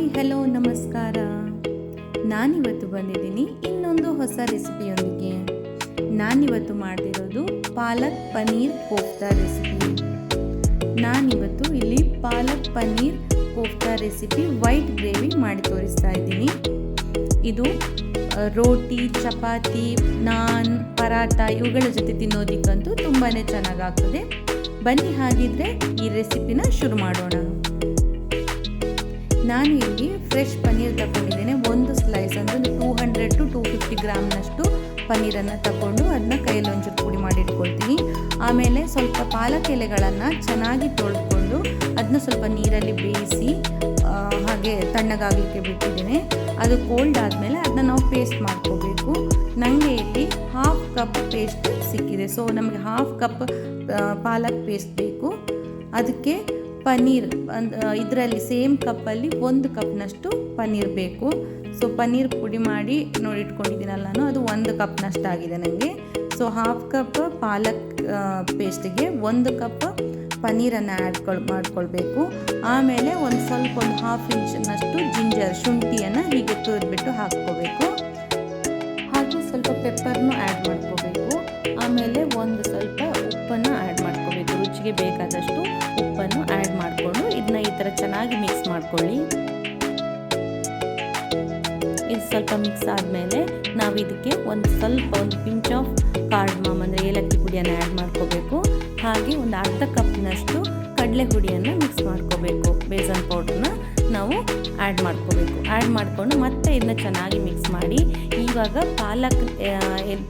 Hi, hello, ನಮಸ್ಕಾರ. ನಾನಿವತ್ತು ಬಂದಿದ್ದೀನಿ ಇನ್ನೊಂದು ಹೊಸ ರೆಸಿಪಿಯೊಂದಿಗೆ. ನಾನಿವತ್ತು ಮಾಡ್ತಿರೋದು ಪಾಲಕ್ ಪನ್ನೀರ್ ಕೋಫ್ತಾ ರೆಸಿಪಿ. ನಾನಿವತ್ತು ಇಲ್ಲಿ palak paneer kofta recipe white gravy ಮಾಡಿ ತೋರಿಸ್ತಾ ಇದ್ದೀನಿ. ಇದು ರೋಟಿ, ಚಪಾತಿ, ನಾನ್ ಪರಾಟ ಇವುಗಳ ಜೊತೆ ತಿನ್ನೋದಕ್ಕಂತೂ ತುಂಬಾ ಚೆನ್ನಾಗಾಗ್ತದೆ. ಬನ್ನಿ ಹಾಗಿದ್ರೆ ಈ ರೆಸಿಪಿನ ಶುರು ಮಾಡೋಣ. ನಾನು ಇಲ್ಲಿ ಫ್ರೆಶ್ ಪನ್ನೀರ್ ತಗೊಂಡಿದ್ದೇನೆ. ಒಂದು ಸ್ಲೈಸ್ ಅಂದರೆ two hundred to two fifty ಗ್ರಾಮ್ನಷ್ಟು ಪನ್ನೀರನ್ನು ತಗೊಂಡು ಅದನ್ನ ಕೈಯಲ್ಲಿ ಒಂಚೂರು ಪುಡಿ ಮಾಡಿ ಇಟ್ಕೊಳ್ತೀನಿ. ಆಮೇಲೆ ಸ್ವಲ್ಪ ಪಾಲಕ್ ಎಲೆಗಳನ್ನು ಚೆನ್ನಾಗಿ ತೊಳೆದುಕೊಂಡು ಅದನ್ನ ಸ್ವಲ್ಪ ನೀರಲ್ಲಿ ಬೇಯಿಸಿ ಹಾಗೆ ತಣ್ಣಗಾಗಲಿಕ್ಕೆ ಬಿಟ್ಟಿದ್ದೇನೆ. ಅದು ಕೋಲ್ಡ್ ಆದಮೇಲೆ ಅದನ್ನ ನಾವು ಪೇಸ್ಟ್ ಮಾಡ್ಕೋಬೇಕು. ನನಗೆ ಇಲ್ಲಿ ಹಾಫ್ ಕಪ್ ಪೇಸ್ಟ್ ಸಿಕ್ಕಿದೆ. ಸೊ ನಮಗೆ ಹಾಫ್ ಕಪ್ ಪಾಲಕ್ ಪೇಸ್ಟ್ ಬೇಕು. ಅದಕ್ಕೆ ಪನ್ನೀರ್ ಇದರಲ್ಲಿ ಸೇಮ್ ಕಪ್ಪಲ್ಲಿ ಒಂದು ಕಪ್ನಷ್ಟು ಪನ್ನೀರ್ ಬೇಕು. ಸೊ ಪನ್ನೀರ್ ಪುಡಿ ಮಾಡಿ ನೋಡಿ ಇಟ್ಕೊಂಡಿದ್ದೀನಲ್ಲ ನಾನು ಅದು ಒಂದು ಕಪ್ನಷ್ಟು ಆಗಿದೆ ನನಗೆ ಸೊ ಹಾಫ್ ಕಪ್ ಪಾಲಕ್ ಪೇಸ್ಟಿಗೆ ಒಂದು ಕಪ್ ಪನ್ನೀರನ್ನು ಆ್ಯಡ್ ಮಾಡ್ಕೊಳ್ಬೇಕು. ಆಮೇಲೆ ಒಂದು ಸ್ವಲ್ಪ ಒಂದು ಹಾಫ್ ಇಂಚ್ನಷ್ಟು ಜಿಂಜರ್ ಶುಂಠಿಯನ್ನು ಹೀಗೆ ತುರಿದ್ಬಿಟ್ಟು ಹಾಕ್ಕೋಬೇಕು. ಹಾಗೆ ಸ್ವಲ್ಪ ಪೆಪ್ಪರ್ನು ಆ್ಯಡ್ ಮಾಡ್ಕೋಬೇಕು. ಆಮೇಲೆ ಒಂದು ಸ್ವಲ್ಪ ಉಪ್ಪನ್ನು ಆ್ಯಡ್ ರುಚಿಗೆ ಬೇಕಾದಷ್ಟು ಉಪ್ಪನ್ನು ಆ್ಯಡ್ ಮಾಡಿಕೊಂಡು ಇದನ್ನ ಈ ಥರ ಚೆನ್ನಾಗಿ ಮಿಕ್ಸ್ ಮಾಡ್ಕೊಳ್ಳಿ. ಇದು ಸ್ವಲ್ಪ ಮಿಕ್ಸ್ ಆದಮೇಲೆ ನಾವು ಇದಕ್ಕೆ ಒಂದು ಸ್ವಲ್ಪ ಒಂದು ಪಿಂಚ್ ಆಫ್ ಕಾರ್ಡ್ಮಮ್ ಅಂದರೆ ಏಲಕ್ಕಿ ಪುಡಿಯನ್ನು ಆ್ಯಡ್ ಮಾಡ್ಕೋಬೇಕು. ಹಾಗೆ ಒಂದು ಅರ್ಧ ಕಪ್ನಷ್ಟು ಕಡಲೆ ಹುಡಿಯನ್ನು ಮಿಕ್ಸ್ ಮಾಡ್ಕೋಬೇಕು. ಬೇಸನ್ ಪೌಡ್ರನ್ನ ನಾವು ಆ್ಯಡ್ ಮಾಡ್ಕೋಬೇಕು. ಆ್ಯಡ್ ಮಾಡಿಕೊಂಡು ಮತ್ತೆ ಇದನ್ನ ಚೆನ್ನಾಗಿ ಮಿಕ್ಸ್ ಮಾಡಿ. ಇವಾಗ ಪಾಲಕ್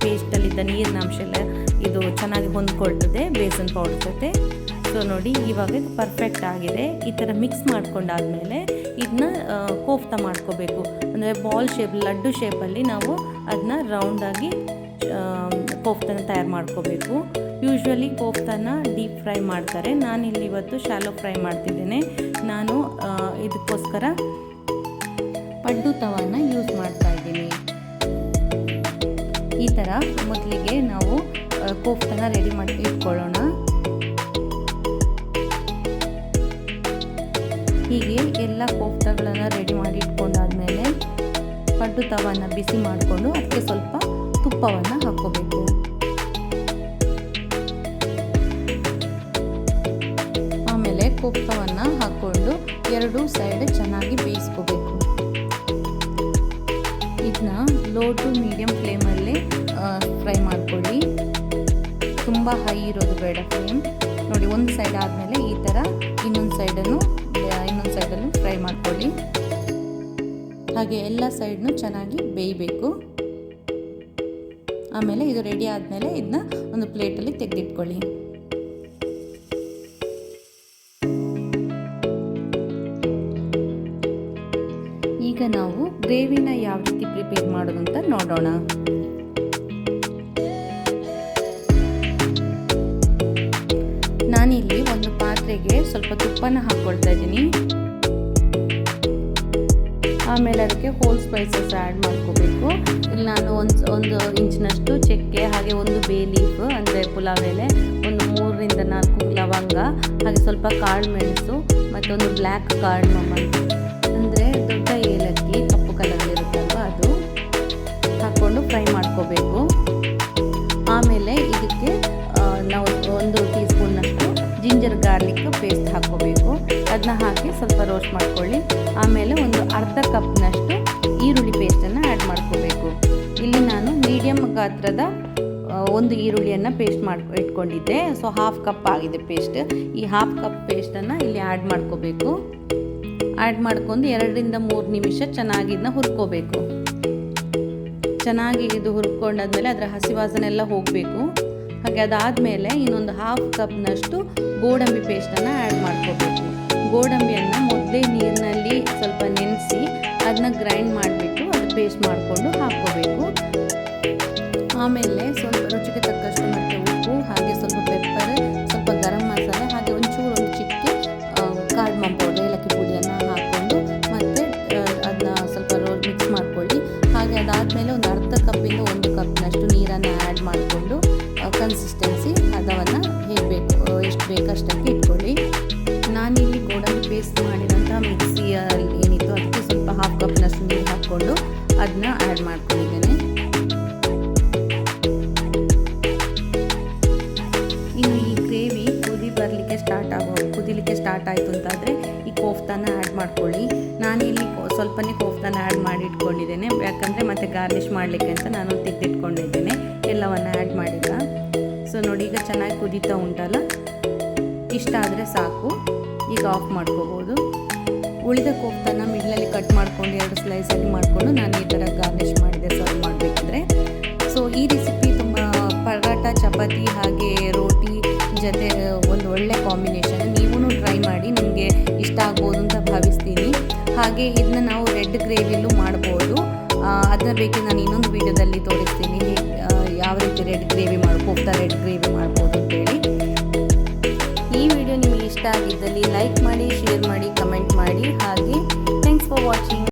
ಪೇಸ್ಟಲ್ಲಿದ್ದ ನೀರಿನ ಅಂಶ ಎಲ್ಲ ಚೆನ್ನಾಗಿ ಹೊಂದ್ಕೊಳ್ತದೆ ಬೇಸನ್ ಪೌಡರ್ ಜೊತೆ. ಸೊ ನೋಡಿ, ಇವಾಗ ಪರ್ಫೆಕ್ಟ್ ಆಗಿದೆ. ಈ ಥರ ಮಿಕ್ಸ್ ಮಾಡ್ಕೊಂಡಾದ್ಮೇಲೆ ಇದನ್ನ ಕೋಫ್ತಾ ಮಾಡ್ಕೋಬೇಕು. ಅಂದರೆ ಬಾಲ್ ಶೇಪ್ ಲಡ್ಡು ಶೇಪಲ್ಲಿ ನಾವು ಅದನ್ನ ರೌಂಡಾಗಿ ಕೋಫ್ತನ ತಯಾರು ಮಾಡ್ಕೋಬೇಕು. ಯೂಶ್ವಲಿ ಕೋಫ್ತಾನ ಡೀಪ್ ಫ್ರೈ ಮಾಡ್ತಾರೆ. ನಾನಿಲ್ಲಿ ಇವತ್ತು ಶಾಲೋ ಫ್ರೈ ಮಾಡ್ತಿದ್ದೇನೆ. ನಾನು ಇದಕ್ಕೋಸ್ಕರ ಪಡ್ಡು ತವನ್ನ ಯೂಸ್ ಮಾಡ್ತಾ ಇದ್ದೀನಿ. ಈ ಥರ ಮೊದಲಿಗೆ ನಾವು ಕೋಫ್ತನ ರೆಡಿ ಮಾಡಿ ಇಟ್ಕೊಳ್ಳೋಣ. ಹೀಗೆ ಎಲ್ಲ ಕೋಫ್ತಗಳನ್ನು ರೆಡಿ ಮಾಡಿ ಇಟ್ಕೊಂಡಾದ್ಮೇಲೆ ಪಡ್ಡು ತವನ್ನ ಬಿಸಿ ಮಾಡಿಕೊಂಡು ಅದಕ್ಕೆ ಸ್ವಲ್ಪ ತುಪ್ಪವನ್ನು ಹಾಕ್ಕೋಬೇಕು. ಆಮೇಲೆ ಕೋಫ್ತವನ್ನು ಹಾಕ್ಕೊಂಡು ಎರಡು ಸೈಡ್ ಚೆನ್ನಾಗಿ ಬೇಯಿಸ್ಕೋಬೇಕು. ಇದನ್ನ ಲೋ ಟು ಮೀಡಿಯಮ್ ಫ್ಲೇಮಲ್ಲಿ ಫ್ರೈ ಮಾಡ್ಕೊಳ್ಳಿ. ತುಂಬ ಹೈ ಇರೋದು ಬೇಡ ಫ್ಲೇಮ್ ನೋಡಿ, ಒಂದು ಸೈಡ್ ಆದಮೇಲೆ ಈ ಥರ ಇನ್ನೊಂದು ಸೈಡನ್ನು ಇನ್ನೊಂದು ಸೈಡಲ್ಲೂ ಫ್ರೈ ಮಾಡ್ಕೊಳ್ಳಿ. ಹಾಗೆ ಎಲ್ಲ ಸೈಡ್ನು ಚೆನ್ನಾಗಿ ಬೇಯಬೇಕು. ಆಮೇಲೆ ಇದು ರೆಡಿ ಆದಮೇಲೆ ಇದನ್ನ ಒಂದು ಪ್ಲೇಟಲ್ಲಿ ತೆಗೆದಿಟ್ಕೊಳ್ಳಿ. ಈಗ ನಾವು ಗ್ರೇವಿನ ಯಾವ ರೀತಿ ಪ್ರಿಪೇರ್ ಮಾಡೋದು ಅಂತ ನೋಡೋಣ. ನಾನಿಲ್ಲಿ ಒಂದು ಪಾತ್ರೆಗೆ ಸ್ವಲ್ಪ ತುಪ್ಪನ ಹಾಕ್ಕೊಳ್ತಾ ಇದ್ದೀನಿ. ಆಮೇಲೆ ಅದಕ್ಕೆ ಹೋಲ್ ಸ್ಪೈಸಸ್ ಆ್ಯಡ್ ಮಾಡ್ಕೋಬೇಕು. ಇಲ್ಲಿ ನಾನು ಒಂದು ಒಂದು ಇಂಚಿನಷ್ಟು ಚಕ್ಕೆ, ಹಾಗೆ ಒಂದು ಬೇ ಲೀಫ್ ಅಂದರೆ ಪುಲಾವ್ ಎಲೆ, ಒಂದು ಮೂರರಿಂದ ನಾಲ್ಕು ಲವಂಗ, ಹಾಗೆ ಸ್ವಲ್ಪ ಕಾಳು ಮೆಣಸು, ಮತ್ತೊಂದು ಬ್ಲ್ಯಾಕ್ ಕಾಳು ಅಂದರೆ ಅದನ್ನ ಹಾಕಿ ಸ್ವಲ್ಪ ರೋಸ್ಟ್ ಮಾಡ್ಕೊಳ್ಳಿ. ಆಮೇಲೆ ಒಂದು ಅರ್ಧ ಕಪ್ನಷ್ಟು ಈರುಳ್ಳಿ ಪೇಸ್ಟನ್ನು ಆ್ಯಡ್ ಮಾಡ್ಕೋಬೇಕು. ಇಲ್ಲಿ ನಾನು ಮೀಡಿಯಮ್ ಗಾತ್ರದ ಒಂದು ಈರುಳ್ಳಿಯನ್ನು ಪೇಸ್ಟ್ ಮಾಡಿ, ಇಟ್ಕೊಂಡಿದ್ದೆ. ಸೊ ಹಾಫ್ ಕಪ್ ಆಗಿದೆ ಪೇಸ್ಟ್ ಈ ಹಾಫ್ ಕಪ್ ಪೇಸ್ಟನ್ನು ಇಲ್ಲಿ ಆ್ಯಡ್ ಮಾಡ್ಕೋಬೇಕು. ಆ್ಯಡ್ ಮಾಡ್ಕೊಂಡು ಎರಡರಿಂದ ಮೂರು ನಿಮಿಷ ಚೆನ್ನಾಗಿ ಇದನ್ನ ಹುರ್ಕೋಬೇಕು. ಚೆನ್ನಾಗಿ ಇದು ಹುರ್ಕೊಂಡಾದ್ಮೇಲೆ ಅದರ ಹಸಿ ವಾಸನೆ ಎಲ್ಲ ಹೋಗಬೇಕು. ಹಾಗೆ ಅದಾದಮೇಲೆ ಇನ್ನೊಂದು ಹಾಫ್ ಕಪ್ನಷ್ಟು ಗೋಡಂಬಿ ಪೇಸ್ಟನ್ನು ಆ್ಯಡ್ ಮಾಡ್ಕೋಬೇಕು. ಗೋಡಂಬಿಯನ್ನು ಮೊದಲೇ ನೀರಿನಲ್ಲಿ ಸ್ವಲ್ಪ ನೆನೆಸಿ ಅದನ್ನ ಗ್ರೈಂಡ್ ಮಾಡಿಬಿಟ್ಟು ಅದು ಪೇಸ್ಟ್ ಮಾಡಿಕೊಂಡು ಹಾಕ್ಕೋಬೇಕು. ಆಮೇಲೆ ಸ್ವಲ್ಪ ರುಚಿಗೆ ತಕ್ಕಷ್ಟು ಮತ್ತು ಉಪ್ಪು, ಹಾಗೆ ಸ್ವಲ್ಪ ಪೆಪ್ಪರ್ ಸ್ವಲ್ಪ ಗರಂ ಮಸಾಲೆ, ಹಾಗೆ ಒಂಚೂರು ಒಂದು ಚಿಟಿಕೆ ಕಾರ್ಡ್ಮಮ್ ಏಲಕ್ಕಿ ಪುಡಿಯನ್ನು ಹಾಕ್ಕೊಂಡು ಮತ್ತು ಅದನ್ನ ಸ್ವಲ್ಪ ರೋಲ್ ಮಿಕ್ಸ್ ಮಾಡ್ಕೊಳ್ಳಿ. ಹಾಗೆ ಅದಾದಮೇಲೆ ಒಂದು ಅರ್ಧ ಕಪ್ಪಿಂದ ಒಂದು ಕಪ್ನಷ್ಟು ನೀರನ್ನು ಆ್ಯಡ್ ಮಾಡಿಕೊಂಡು ಕನ್ಸಿಸ್ಟೆನ್ಸಿ ಹದವನ್ನು ಹೇಗೆ ಬೇಕು ಎಷ್ಟು ಬೇಕಷ್ಟಕ್ಕೆ ಇಟ್ಕೊಳ್ಳಿ ಆಯಿತು ಅಂತಾದರೆ ಈ ಕೋಫ್ತಾನ ಆ್ಯಡ್ ಮಾಡ್ಕೊಳ್ಳಿ. ನಾನು ಇಲ್ಲಿ ಸ್ವಲ್ಪನೇ ಕೋಫ್ತಾನ ಆ್ಯಡ್ ಮಾಡಿ ಇಟ್ಕೊಂಡಿದ್ದೇನೆ ಯಾಕಂದರೆ ಮತ್ತೆ ಗಾರ್ನಿಷ್ ಮಾಡಲಿಕ್ಕೆ ಅಂತ ನಾನು ತೆಗೆದಿಟ್ಕೊಂಡಿದ್ದೇನೆ. ಎಲ್ಲವನ್ನು ಆ್ಯಡ್ ಮಾಡಿಲ್ಲ. ಸೊ ನೋಡಿ, ಈಗ ಚೆನ್ನಾಗಿ ಕುದೀತಾ ಉಂಟಲ್ಲ? ಇಷ್ಟ ಆದರೆ ಸಾಕು. ಈಗ ಆಫ್ ಮಾಡ್ಕೋಬೋದು. ಉಳಿದ ಕೋಫ್ತಾನ ಮಿಡ್ಲಲ್ಲಿ ಕಟ್ ಮಾಡ್ಕೊಂಡು ಎರಡು ಸ್ಲೈಸಲ್ಲಿ ಮಾಡಿಕೊಂಡು ನಾನು ಈ ಥರ ಗಾರ್ನಿಷ್ ಮಾಡಿದೆ ಸರ್ವ್ ಮಾಡಬೇಕಿದ್ರೆ. ಸೊ ಈ ರೆಸಿಪಿ ತುಂಬ ಪರಾಟ, ಚಪಾತಿ ಹಾಗೆ ರೋಟಿ ಜೊತೆ, ಒಂದು ಒಳ್ಳೆ ಕಾಂಬಿನೇಷನ್ ಹಾಗೆ ಇದನ್ನ ನಾವು ರೆಡ್ ಗ್ರೇವಿಯಲ್ಲೂ ಮಾಡ್ಬೋದು. ಅದನ್ನ ಬೇಕು ನಾನು ಇನ್ನೊಂದು ವೀಡಿಯೋದಲ್ಲಿ ತೋರಿಸ್ತೀನಿ. ಯಾವ ರೀತಿ ರೆಡ್ ಗ್ರೇವಿ ಮಾಡಿ ಕೋಫ್ತಾ ರೆಡ್ ಗ್ರೇವಿ ಮಾಡ್ಬೋದು ಅಂತೇಳಿ. ಈ ವಿಡಿಯೋ ನಿಮಗೆ ಇಷ್ಟ ಆಗಿದ್ದಲ್ಲಿ ಲೈಕ್ ಮಾಡಿ, ಶೇರ್ ಮಾಡಿ, ಕಮೆಂಟ್ ಮಾಡಿ. ಹಾಗೆ